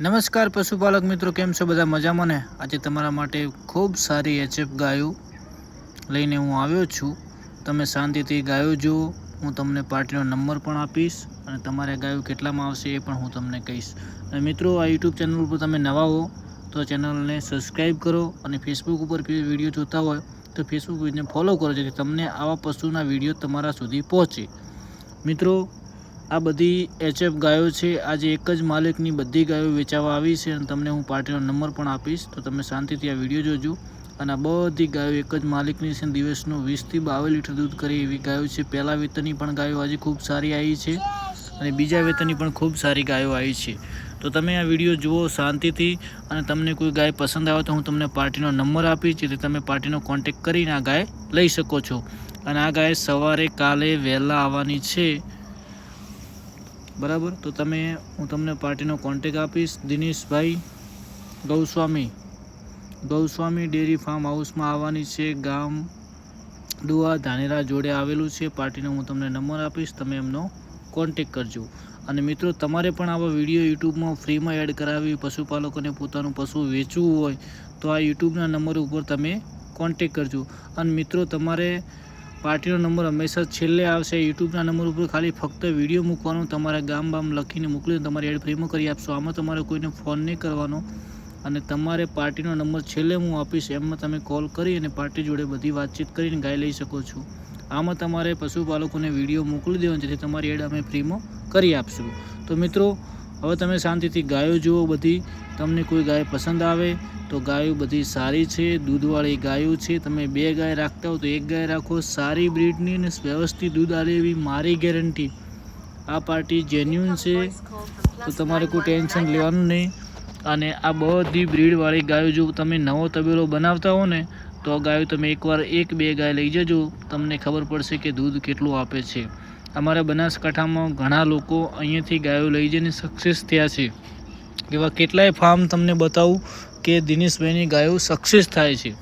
નમસ્કાર પશુપાલક મિત્રો, કેમ છો? બધા મજામાં ને? આજે તમારા માટે ખૂબ સારી એચએફ ગાયો લઈને હું આવ્યો છું. તમે શાંતિથી ગાયો જુઓ. હું તમને પાર્ટીનો નંબર પણ આપીશ અને તમારે ગાયો કેટલામાં આવશે એ પણ હું તમને કહીશ. અને મિત્રો, આ યુટ્યુબ ચેનલ ઉપર તમે નવા હો, તો ચેનલને સબસ્ક્રાઈબ કરો અને ફેસબુક ઉપર વીડિયો જોતા હોય, તો ફેસબુક પેજને ફોલો કરો જેથી તમને આવા પશુના વીડિયો તમારા સુધી પહોંચે. મિત્રો આ બધી એચએફ ગાયો છે. આજે એક જ માલિકની બધી ગાયો વેચાવા આવી છે અને તમને હું પાર્ટીનો નંબર પણ આપીશ. તો તમે શાંતિથી આ વીડિયો જોજો. અને આ બધી ગાયો એક જ માલિકની છે દિવસનું વીસથી બાવીસ લીટર દૂધ કરે એવી ગાયો છે. પહેલાં વેતનની પણ ગાયો આજે ખૂબ સારી આવી છે અને બીજા વેતનની પણ ખૂબ સારી ગાયો આવી છે. તો તમે આ વીડિયો જુઓ શાંતિથી અને તમને કોઈ ગાય પસંદ આવે તો હું તમને પાર્ટીનો નંબર આપીશ. જેથી તમે પાર્ટીનો કોન્ટેક કરીને આ ગાય લઈ શકો છો. અને આ ગાય સવારે, કાલે, વહેલા આવવાની છે. બરાબર? તો તમે, હું તમને પાર્ટીનો કોન્ટેક આપીશ. દિનેશભાઈ ગૌસ્વામી. ગૌસ્વામી ડેરી ફાર્મ હાઉસમાં આવવાની છે. ગામ દુઆ ધાનેરા જોડે આવેલું છે. પાર્ટીનો હું તમને નંબર આપીશ. તમે એમનો કોન્ટેક કરજો. અને મિત્રો, તમારે પણ આવા વીડિયો યુટ્યુબમાં ફ્રીમાં એડ કરાવી પશુપાલકોને પોતાનું પશુ વેચવું હોય, તો આ યુટ્યુબના નંબર ઉપર તમે કોન્ટેક કરજો. અને મિત્રો, તમારે પાર્ટીનો નંબર હંમેશા છેલ્લે આવશે. યુટ્યુબના નંબર ઉપર ખાલી ફક્ત વીડિયો મૂકવાનો, તમારા ગામ બામ લખીને મોકલીને તમારી એડ ફ્રીમાં કરી આપશો. આમાં તમારે કોઈને ફોન નહીં કરવાનો અને તમારે પાર્ટીનો નંબર છેલ્લે હું આપીશ, એમાં તમે કોલ કરી અને પાર્ટી જોડે બધી વાતચીત કરીને ગાય લઈ શકો છો. આમાં તમારે પશુપાલકોને વીડિયો મોકલી દેવાનો, જેથી તમારી એડ અમે ફ્રીમાં કરી આપશું. તો મિત્રો હવે તમે શાંતિથી ગાયો જુઓ બધી. તમને કોઈ ગાય પસંદ આવે તો ગાયો બધી સારી છે, દૂધવાળી ગાયો છે. તમે બે ગાય રાખતા હો તો એક ગાય રાખો. સારી બ્રીડની અને વ્યવસ્થિત દૂધ આવે એવી મારી ગેરંટી. આ પાર્ટી જેન્યુન છે, તો તમારે કોઈ ટેન્શન લેવાનું નહીં. અને આ બધી બ્રીડવાળી ગાયો જો તમે નવો તબેલો બનાવતા હો ને, તો આ ગાયો તમે એકવાર એક બે ગાય લઈ જજો. તમને ખબર પડશે કે દૂધ કેટલું આપે છે. અમારા બનાસકાંઠામાં ઘણા લોકો અહીંયાથી ગાયો લઈ જઈને સક્સેસ થયા છે. એવા કેટલાય ફાર્મ તમને બતાવું કે દિનેશભાઈની ગાયો સક્સેસ થાય છે.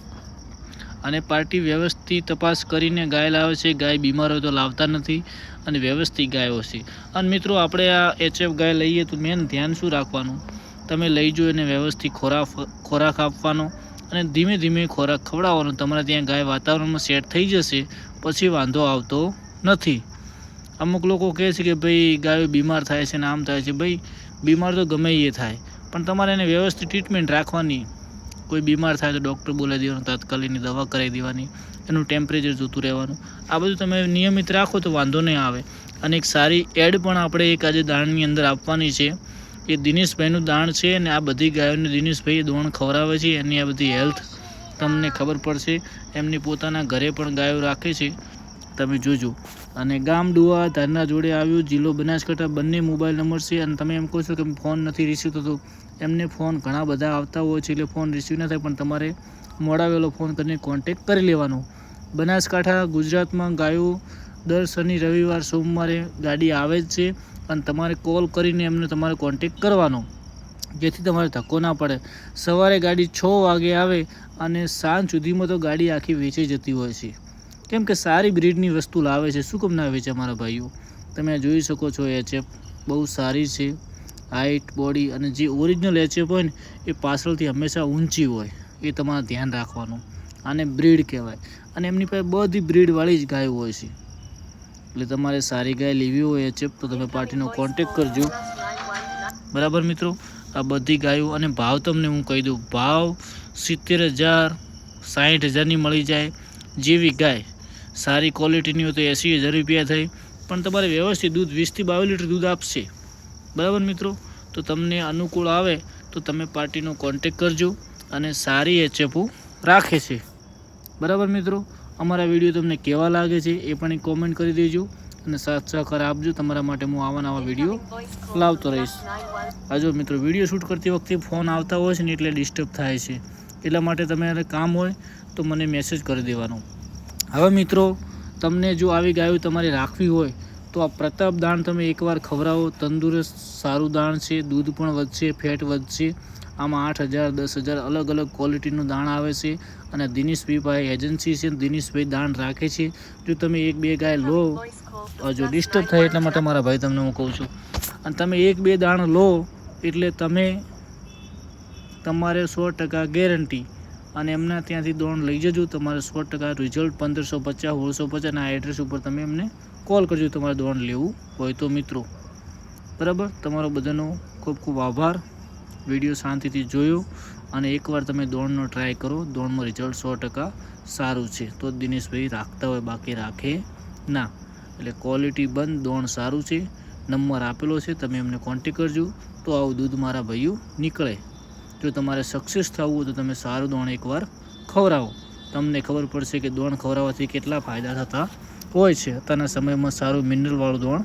અને પાર્ટી વ્યવસ્થિત તપાસ કરીને ગાય લાવે છે, ગાય બીમાર હોય તો લાવતા નથી અને વ્યવસ્થિત ગાયો છે. અને મિત્રો, આપણે આ એચએફ ગાય લઈએ તો મેન ધ્યાન શું રાખવાનું? તમે લઈ જો એને વ્યવસ્થિત ખોરાક ખોરાક આપવાનો અને ધીમે ધીમે ખોરાક ખવડાવવાનો. તમારે ત્યાં ગાય વાતાવરણમાં સેટ થઈ જશે, પછી વાંધો આવતો નથી. અમુક લોકો કહે છે કે ભાઈ ગાયો બીમાર થાય છે ને આમ થાય છે. ભાઈ, બીમાર તો ગમે એ થાય. પણ તમારે એને વ્યવસ્થિત ટ્રીટમેન્ટ રાખવાની. કોઈ બીમાર થાય તો ડૉક્ટર બોલાવી દેવાનું તાત્કાલિકની દવા કરાવી દેવાની, એનું ટેમ્પરેચર જોતું રહેવાનું. આ બધું તમે નિયમિત રાખો તો વાંધો નહીં આવે. અને એક સારી એડ પણ આપણે એક આજે દાણની અંદર આપવાની છે. એ દિનેશભાઈનું દાણ છે અને આ બધી ગાયોને દિનેશભાઈ દોણ ખવડાવે છે. એની આ બધી હેલ્થ તમને ખબર પડશે. એમની પોતાના ઘરે પણ ગાયો રાખે છે. તમે જોજો. અને ગામ ડુઆ, ધારના જોડે આવ્યું, જિલ્લો બનાસકાંઠા, બંને મોબાઈલ નંબર છે. અને તમે એમ કહો છો કે ફોન નથી રિસીવ થતો એમને ફોન ઘણા બધા આવતા હોય છે એટલે ફોન રિસીવ ના થાય, પણ તમારે મોડાવેલો ફોન કરીને કોન્ટેક કરી લેવાનો. બનાસકાંઠા, ગુજરાતમાં ગાયો દર શનિ, રવિવાર, સોમવારે ગાડી આવે જ છે, અને તમારે કોલ કરીને એમને તમારે કોન્ટેક કરવાનો, જેથી તમારે ધક્કો ના પડે. સવારે ગાડી છ વાગે આવે અને સાંજ સુધીમાં તો ગાડી આખી વેચાઈ જતી હોય છે. કેમ કે સારી બ્રીડની વસ્તુ લાવે છે. શું કેમ ના વેચે મારા ભાઈઓ? તમે જોઈ શકો છો એચએફ બહુ સારી છે. હાઇટ બોડી અને જે ઓરિજિનલ એચએફ હોય ને, એ પાછળથી હંમેશા ઊંચી હોય. એ તમારે ધ્યાન રાખવાનું. આને બ્રીડ કહેવાય. અને એમની પાસે બધી બ્રીડવાળી જ ગાયો હોય છે. એટલે તમારે સારી ગાય લેવી હોય એચએફ તો તમે પાર્ટીનો કોન્ટેક કરજો. બરાબર મિત્રો? આ બધી ગાયો, અને ભાવ તમને હું કહી દઉં, ભાવ સિત્તેર હજાર સાઠ હજારની મળી જાય જેવી ગાય. સારી ક્વોલિટીની હોય તો એંસી હજાર રૂપિયા થઈ. પણ તમારે વ્યવસ્થિત દૂધ વીસથી બાવીસ લીટર દૂધ આપશે. બરાબર મિત્રો? તો તમને અનુકૂળ આવે તો તમે પાર્ટીનો કોન્ટેક કરજો અને સારી એચએફઓ રાખે છે. બરાબર મિત્રો? અમારા વીડિયો તમને કેવા લાગે છે એ પણ કોમેન્ટ કરી દેજો અને સાથ સહકાર આપજો. તમારા માટે હું આવા નવા વીડિયો લાવતો રહીશ. આજો મિત્રો વીડિયો શૂટ કરતી વખતે ફોન આવતા હોય છે ને એટલે ડિસ્ટર્બ થાય છે. એટલા માટે તમારે કામ હોય તો મને મેસેજ કરી દેવાનો. હવે મિત્રો, તમને જો આવી ગાયો તમારે રાખવી હોય, તો આ પ્રતાપ દાણ તમે એકવાર ખવડાવો. તંદુરસ્ત, સારું દાણ છે, દૂધ પણ વધશે, ફેટ વધશે. આમાં આઠ હજાર, દસ હજાર અલગ અલગ ક્વોલિટીનું દાણ આવે છે. અને દિનેશભાઈ પાસે એજન્સી છે, દિનેશભાઈ દાણ રાખે છે. જો તમે એક, બે ગાય લો જો ડિસ્ટર્બ થાય એટલા માટે મારા ભાઈ તમને હું કહું છું. અને તમે એક, બે દાણ લો, એટલે તમે તમારે સો ટકા ગેરંટી અને એમના ત્યાંથી દોણ લઈ જજો. તમારે સો ટકા રિઝલ્ટ પંદરસો પચાસ ઓળસો આ એડ્રેસ ઉપર તમે એમને કોલ કરજો તમારે દોણ લેવું હોય તો મિત્રો. બરાબર? તમારો બધાનો ખૂબ ખૂબ આભાર. વીડિયો શાંતિથી જોયો અને એકવાર તમે દોડનો ટ્રાય કરો દોડમાં રિઝલ્ટ સો ટકા સારું છે. તો દિનેશભાઈ રાખતા હોય, બાકી રાખે ના. એટલે ક્વોલિટી બંધ દોણ સારું છે. નંબર આપેલો છે, તમે એમને કોન્ટેક કરજો. તો આવું દૂધ મારા ભાઈઓ નીકળે. જો તમારે સક્સેસ થવું હોય તો તમે સારું દોણ એકવાર ખવડાવો. તમને ખબર પડશે કે દોણ ખવડાવવાથી કેટલા ફાયદા થતા હોય છે. અત્યારના સમયમાં સારું મિનરલવાળું દોણ